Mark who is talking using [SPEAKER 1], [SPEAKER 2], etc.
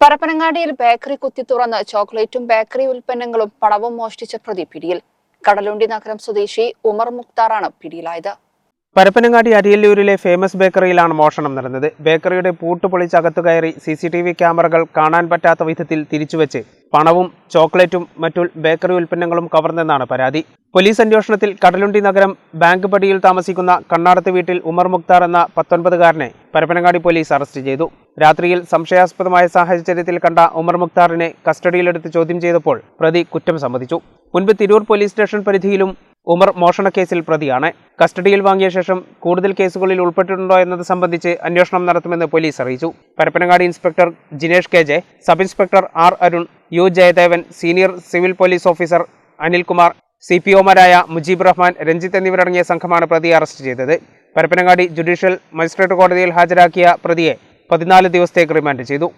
[SPEAKER 1] പരപ്പനങ്ങാടിയിൽ bakery കുത്തി തുറന്ന് ചോക്ലേറ്റും ബേക്കറി ഉൽപ്പന്നങ്ങളും പണവും മോഷ്ടിച്ച പ്രതി പിടിയിൽ. കടലുണ്ടി നഗരം സ്വദേശി ഉമർ മുക്താറാണ് പിടിയിലായത്.
[SPEAKER 2] പരപ്പനങ്ങാടി അരിയല്ലൂരിലെ ഫേമസ് ബേക്കറിയിലാണ് മോഷണം നടന്നത്. ബേക്കറിയുടെ പൂട്ട് പൊളിച്ച് അകത്തു കയറി സി സി ടി വി ക്യാമറകൾ കാണാൻ പറ്റാത്ത വിധത്തിൽ തിരിച്ചുവെച്ച് പണവും ചോക്ലേറ്റും മറ്റു ബേക്കറി ഉൽപ്പന്നങ്ങളും കവർന്നെന്നാണ് പരാതി. പോലീസ് അന്വേഷണത്തിൽ കടലുണ്ടി നഗരം ബാങ്ക് പടിയിൽ താമസിക്കുന്ന കണ്ണാടത്ത് വീട്ടിൽ ഉമർ മുക്താർ എന്ന പത്തൊൻപതുകാരനെ പരപ്പനങ്ങാടി പോലീസ് അറസ്റ്റ് ചെയ്തു. രാത്രിയിൽ സംശയാസ്പദമായ സാഹചര്യത്തിൽ കണ്ട ഉമർ മുക്താറിനെ കസ്റ്റഡിയിലെടുത്ത് ചോദ്യം ചെയ്തപ്പോൾ പ്രതി കുറ്റം സമ്മതിച്ചു. മുൻപ് തിരൂർ പോലീസ് സ്റ്റേഷൻ പരിധിയിലും ഉമർ മോഷണക്കേസിൽ പ്രതിയാണ്. കസ്റ്റഡിയിൽ വാങ്ങിയ ശേഷം കൂടുതൽ കേസുകളിൽ ഉൾപ്പെട്ടിട്ടുണ്ടോ എന്നത് സംബന്ധിച്ച് അന്വേഷണം നടത്തുമെന്ന് പോലീസ് അറിയിച്ചു. Parappanangadi inspector Jinesh K J sub inspector R Arun U Jayadevan senior civil police officer Anilkumar C P ഒമാരായ Mujeeb Rahman Ranjith എന്നിവരടങ്ങിയ സംഘമാണ് പ്രതിയെ അറസ്റ്റ് ചെയ്തത്. പരപ്പനങ്ങാടി ജുഡീഷ്യൽ മജിസ്ട്രേറ്റ് കോടതിയിൽ ഹാജരാക്കിയ പ്രതിയെ പതിനാല് ദിവസത്തേക്ക് റിമാൻഡ് ചെയ്തു.